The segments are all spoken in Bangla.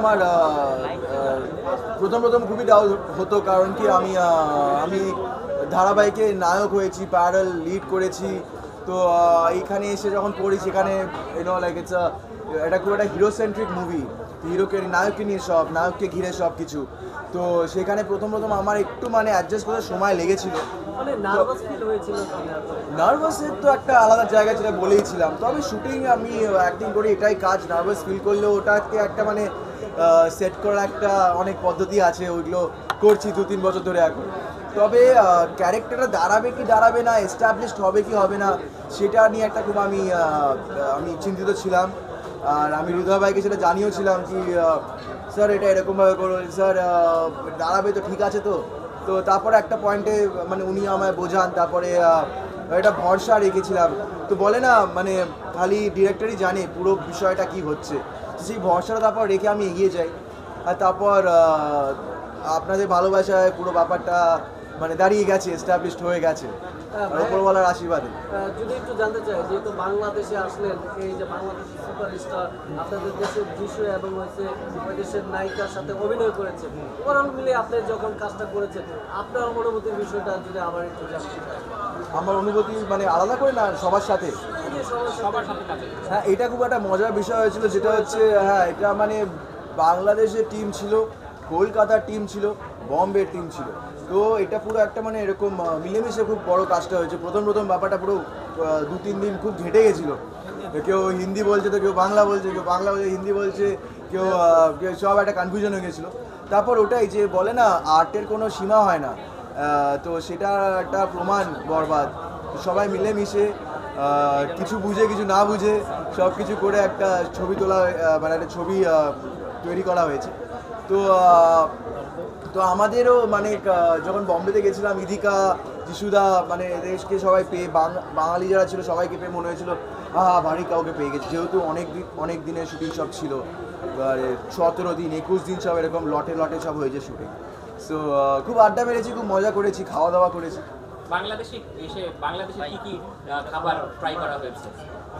আমার প্রথম প্রথম খুবই ডাউট হতো কারণ কি আমি আমি ধারাবাহিকে নায়ক হয়েছি প্যারাল লিড করেছি। তো এইখানে এসে যখন পড়ি, সেখানে ইউনো লাইক ইটস এটা খুব একটা হিরো সেন্ট্রিক মুভি হিরোকে নায়ককে নিয়ে সব নায়ককে ঘিরে সব কিছু। তো সেখানে প্রথম প্রথম আমার একটু মানে অ্যাডজাস্ট করতে সময় লেগেছিল। মানে নার্ভাস হয়েছিল নার্ভাসের তো একটা আলাদা জায়গা যেটা বলেইছিলাম। তবে শুটিং আমি অ্যাক্টিং করি এটাই কাজ নার্ভাস ফিল করলেও ওটাকে একটা মানে সেট করার একটা অনেক পদ্ধতি আছে ওইগুলো করছি দু তিন বছর ধরে এখন। তবে ক্যারেক্টারটা দাঁড়াবে কি দাঁড়াবে না এস্টাবলিশড হবে কি হবে না সেটা নিয়ে একটা খুব আমি আমি চিন্তিত ছিলাম। আর আমি হৃদয় ভাইকে সেটা জানিয়েছিলাম কি স্যার, এটা এরকমভাবে করো স্যার দাঁড়াবে তো, ঠিক আছে তো। তো তারপরে একটা পয়েন্টে মানে উনি আমায় বোঝান, তারপরে একটা ভরসা রেখেছিলাম। তো বলে না মানে খালি ডিরেক্টরই জানে পুরো বিষয়টা কি হচ্ছে। তো সেই ভরসাটা তারপর রেখে আমি এগিয়ে যাই। আর তারপর আপনাদের ভালোবাসায় পুরো ব্যাপারটা মানে দাঁড়িয়ে গেছে এস্টাবলিশড হয়ে গেছে। আর ওপরওয়ালার আশীর্বাদে। যদি একটু জানতে চাই যেহেতু বাংলাদেশে আসলেন এই যে বাংলাদেশের সুপারস্টার আপনাদের দেশের দৃশ্য এবং হচ্ছে দেশের নায়িকার সাথে অভিনয় করেছে ওরাল মিলে আপনি যখন কাজটা করেছেন আপনার অনুভূতির বিষয়টা যদি আবার একটু জানতে চাই। আমার অনুভূতি মানে আলাদা করে না সবার সাথে? সবার- সবার সাথে হ্যাঁ এটা খুব একটা মজার বিষয় হয়েছিল যেটা হচ্ছে হ্যাঁ এটা মানে বাংলাদেশের টিম ছিল কলকাতার টিম ছিল বম্বের টিম ছিল। তো এটা পুরো একটা মানে এরকম মিলেমিশে খুব বড় কাজটা হয়েছে। প্রথম প্রথম ব্যাপারটা পুরো দু তিন দিন খুব ঘেটে গেছিল। কেউ হিন্দি বলছে তো, কেউ বাংলা বলছে, কেউ বাংলা বলছে, হিন্দি বলছে, কেউ কেউ সব একটা কনফিউশন হয়ে গেছিল। তারপর ওটাই যে বলে না আর্টের কোনো সীমা হয় না। তো সেটা একটা প্রমাণ বরবাদ। সবাই মিলেমিশে কিছু বুঝে, কিছু না বুঝে সব কিছু করে একটা ছবি তোলা মানে একটা ছবি তৈরি করা হয়েছে। তো তো আমাদেরও মানে যখন বম্বেতে গেছিলাম ইদিকা যিশুদা মানে এদেরকে সবাই পেয়ে বাঙালি যারা ছিল সবাইকে পেয়ে মনে হয়েছিল আহা ভারী কাউকে পেয়ে গেছে। যেহেতু অনেক দিন অনেক দিনের শুটিং সব ছিল। সতেরো দিন একুশ দিন সব এরকম লটে লটে সব হয়েছে শুটিং। সো খুব আড্ডা মেরেছি খুব মজা করেছি খাওয়া দাওয়া করেছি। বাংলাদেশে এসে বাংলাদেশে কি কি খাবার ট্রাই করা হয়েছে?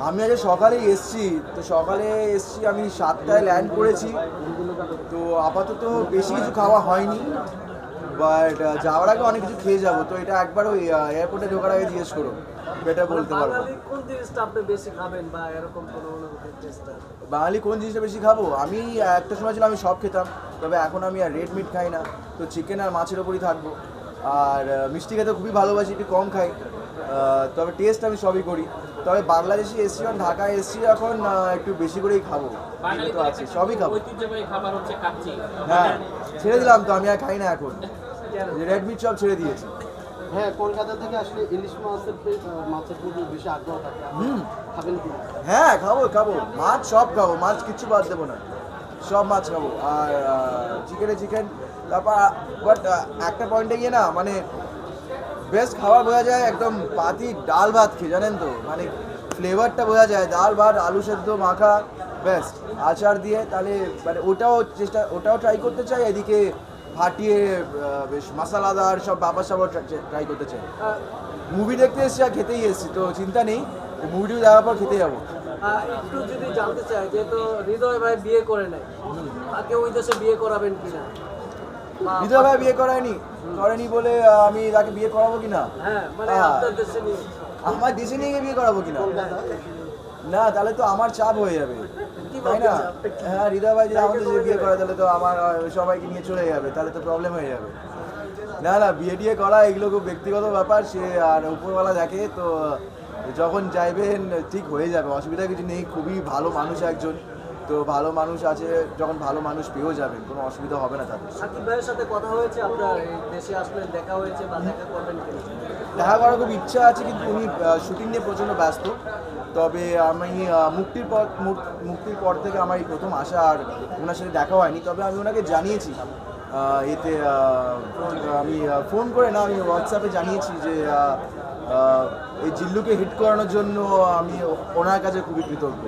আমি আগে সকালেই এসছি তো সকালে এসছি আমি সাতটায় ল্যান্ড করেছি। আপাতত বেশি কিছু খাওয়া হয়নি বাট যাওয়ার আগে অনেক কিছু খেয়ে যাব তো এটা একবার ওই এয়ারপোর্টে ঢোকার আগে জিজ্ঞেস করো এটা বলতে পারব বাঙালি কোন জিনিসটা আপনি বেশি খাবেন বা এরকম কোনো বাঙালি কোন জিনিসটা বেশি খাব? আমি একটা সময় ছিল আমি সব খেতাম তবে এখন আমি আর রেড মিট খাই না তো চিকেন আর মাছের ওপরই থাকব। আর মিষ্টি খেতে খুবই ভালোবাসি একটু কম খাই তবে টেস্ট আমি সবই করি। তবে বাংলাদেশি এসছি যখন ঢাকায় এসছি এখন একটু বেশি করেই খাব। তো আছে সবই খাব। ঐতিহ্যবাহী খাবার হচ্ছে কাচ্চি। হ্যাঁ ছেড়ে দিলাম তো আমি আর খাই না এখন। রেড চপ ছেড়ে দিয়েছি। হ্যাঁ কলকাতা থেকে আসলে ইলিশ মাছের মাছের প্রতি বেশি আগ্রহ থাকে। হুম। খাবেন কি হ্যাঁ খাব খাব। মাছ সব খাব মাছ কিচ্ছু বাদ দেবো না। সব মাছ খাব। আর চিকেনে চিকেন তারপর বাট একটা পয়েন্টে গিয়ে না মানে বেস্ট খাবার বোঝা যায় একদম পাতি ডাল ভাত খেয়ে জানেন তো? মানে ফ্লেভারটা বোঝা যায় ডাল ভাত আলু সেদ্ধ মাখা বেস্ট আচার দিয়ে তাহলে মানে ওটাও চেষ্টা ওটাও ট্রাই করতে চাই এদিকে ফাটিয়ে বেশ মশালাদার সব বাবার সাবার ট্রাই করতে চাই। মুভি দেখতে এসেছি আর খেতেই এসেছি তো চিন্তা নেই মুভিটি দেখার পর খেতে যাব। একটু যদি জানতে চাই যেহেতু হৃদয় ভাই বিয়ে করে নেয় তাকে ওই দেশে বিয়ে করাবেন কিনা? বা- ভাই বিয়ে করায়নি? করেনি বলে আমি তাকে বিয়ে করাবো কিনা? হ্যাঁ মানে হ্যাঁ। আমার দেশে নিয়ে বিয়ে করাবো কিনা? না তাহলে তো আমার চাপ হয়ে যাবে। তাই না? হ্যাঁ হৃদয় ভাই যদি আমার দেশে বিয়ে করে তাহলে তো আমার সবাইকে নিয়ে চলে যাবে। তাহলে তো প্রবলেম হয়ে যাবে। না না বিয়ে টিয়ে করা এগুলো খুব ব্যক্তিগত ব্যাপার। সে আর উপরওয়ালা দেখে তো যখন চাইবেন ঠিক হয়ে যাবে। অসুবিধা কিছু নেই। খুবই ভালো মানুষ একজন। তো ভালো মানুষ আছে যখন ভালো মানুষ পেয়েও যাবেন কোনো অসুবিধা হবে না তাদের সাকিব ভাইয়ের সাথে কথা হয়েছে আপনার দেশে আসলে দেখা হয়েছে বা দেখা করবেন দেখা করার খুব ইচ্ছা আছে কিন্তু উনি শুটিং নিয়ে প্রচণ্ড ব্যস্ত। তবে আমি মুক্তির পর মুক- মুক্তির পর থেকে আমার এই প্রথম আসা আর ওনার সাথে দেখা হয়নি। তবে আমি ওনাকে জানিয়েছি এতে আমি ফোন করে না আমি হোয়াটসঅ্যাপে জানিয়েছি যে এই জিল্লুকে হিট করানোর জন্য আমি ওনার কাছে খুবই কৃতজ্ঞ।